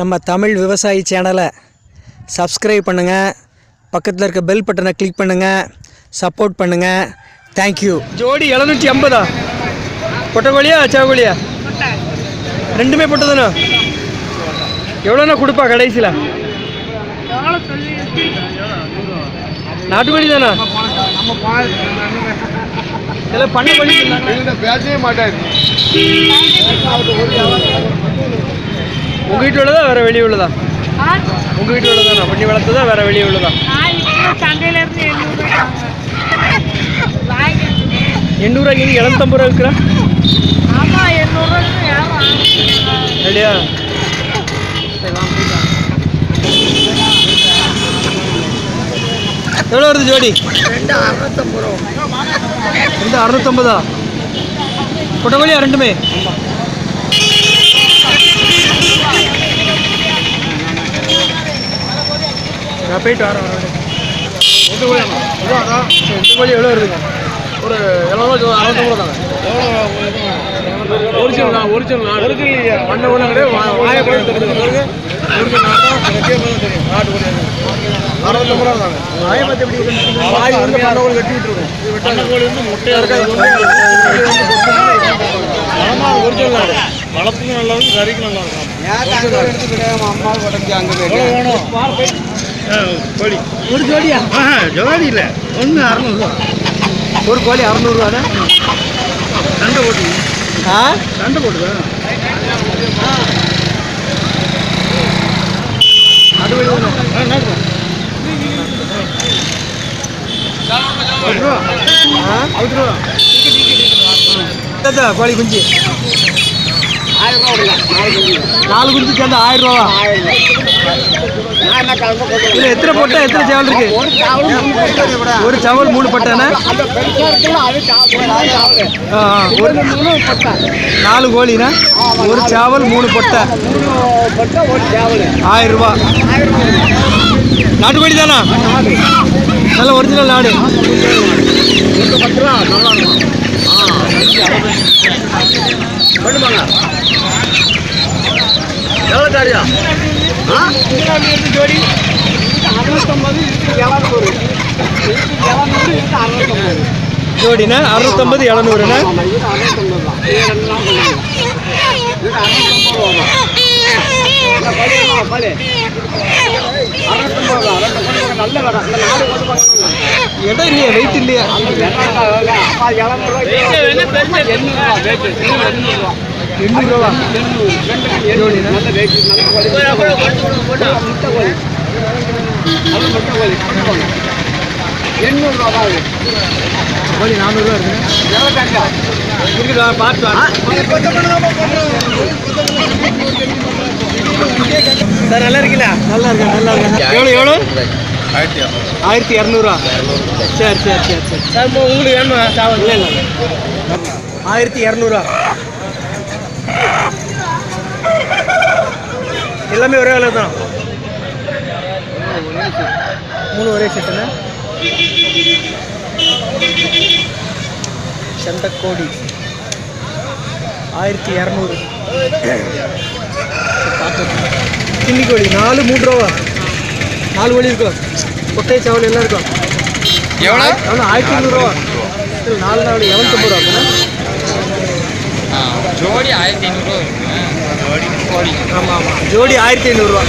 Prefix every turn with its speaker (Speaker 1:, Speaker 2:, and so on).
Speaker 1: நம்ம தமிழ் விவசாயி சேனலை சப்ஸ்கிரைப் பண்ணுங்கள் பக்கத்தில் இருக்க பெல் பட்டனை கிளிக் பண்ணுங்கள் சப்போர்ட் பண்ணுங்கள் தேங்க்யூ ஜோடி எழுநூற்றி ஐம்பதா பொட்டக்கோழியா சேவக்கோழியா? ரெண்டுமே பொட்டதானா எவ்வளோண்ணா கொடுப்பா கடைசியில்? நாட்டுக்கோழி தானா இதெல்லாம் பண்ண கோழி
Speaker 2: பேசவே மாட்டாரு.
Speaker 1: உங்கள் வீட்டில் உள்ளதா வேறு வெளியே உள்ளதா? உங்கள் வீட்டில் உள்ளதானா பண்ணி வளர்த்ததா வேறு வெளியே உள்ளதா? எண்ணூறுவாய்க்கு நீங்கள் எழுநூத்தம்பது ரூபா ரெடியா சரி, வாங்க, போயிட்டு வாங்க. எவ்வளோ வருது ஜோடி?
Speaker 2: ரெண்டு அறுநூத்தம்பது ரூபா.
Speaker 1: ரெண்டு அறுநூத்தம்பதா? கொட்டக்கோழியா ரெண்டுமே? நான் போயிட்டு வரேன்.
Speaker 2: ரெண்டு கோழி. இதான் அதான்.
Speaker 1: ரெண்டு கோழி எவ்வளோ வருதுங்க
Speaker 2: ஒரு எழுநூறு அறுநூத்தம்பது தாங்க ஒரிஜினல் தான் ஒரிஜினல் நாடு. ஒரிஜினல் மண்ணை கூட கிடையாது வாயை கூட தெரியுது ஒரிஜினல் நாடு தான் தெரியும். நாட்டு கோழி. அறுநூத்தம்பது ரூபா தாங்க
Speaker 1: வாயை பற்றி எப்படி
Speaker 2: வாய் வந்து மண்ணை கோழி கட்டி விட்டுருக்கும் இது வெட்டாது. கோழி வந்து முட்டையா இருக்காது ஒரிஜினல் நாடு. வளர்ப்புக்கு நல்லா இருக்கும் கறிக்கு நல்லா இருக்கும். எவ்வளோ வேணும்? கோழி.
Speaker 1: ஒரு ஜோடியா
Speaker 2: ஜவாதி இல்லை. ஒன்று அறநூறுவா.
Speaker 1: ஒரு கோழி அறநூறுவாண்ணா
Speaker 2: சண்டை போட்டு.
Speaker 1: ஆ?
Speaker 2: சண்டை போட்டுதா?
Speaker 1: அது ஆ எத்தா கோழி குஞ்சு? நாலு குஞ்சு சேர்ந்து ஆயிரம் ரூபா. எத்தனை போட்டா எத்தனை சேவல் இருக்கு? ஒரு சேவல் மூணு பட்டானே? ஒரு நாலு கோழினா? ஒரு சேவல் மூணு பொட்டை. ஆயிரம் ரூபா. நாட்டுக்கோழி தானா? நல்ல ஒரிஜினல் நாடு.
Speaker 2: பத்து எவ்வளோ நல்லா இருக்கும் வேணுமாங்க எவ்வளோ காரியா ஆ
Speaker 1: ஜோடி ஜோடினா அறுநூத்தம்பது எழுநூறுண்ணா இடம் இல்லையா வெயிட் இல்லையா. எண்ணூறு ரூபா. ஜோடினா கோழி நானூறுரூவா இருக்குண்ணா இருக்குதா? பார்த்து சார் நல்லா இருக்கீங்களா? நல்லா இருக்கேன் நல்லா இருக்கேன். எவ்வளோ எவ்வளோ
Speaker 2: ஆயிரத்தி
Speaker 1: ஆயிரத்தி இரநூறுவா சரி சரி சரி சரி. சார் உங்களுக்கு வேணுமா சாவல் இல்லை இல்லை. ஆயிரத்தி இரநூறுவா எல்லாமே ஒரே விலை தான். மூணு ஒரே செட்டுண்ணா சண்டக்கோடி ஆயிரத்தி இரநூறு. கிண்ணி கோழி நாலு மூணு ரூபா. கால் வலி இருக்கும். கொட்டை சவல் எல்லாம் இருக்கும்.
Speaker 2: எவ்வளோ?
Speaker 1: எவ்வளோ? ஆயிரத்தி ஐநூறுரூவா நாலு நாள் இரநூத்தம்பது ரூபா
Speaker 3: ஜோடி ஆயிரத்தி ஐநூறுரூவா
Speaker 1: ஆமாம் ஆமாம் ஜோடி ஆயிரத்தி ஐநூறுரூவா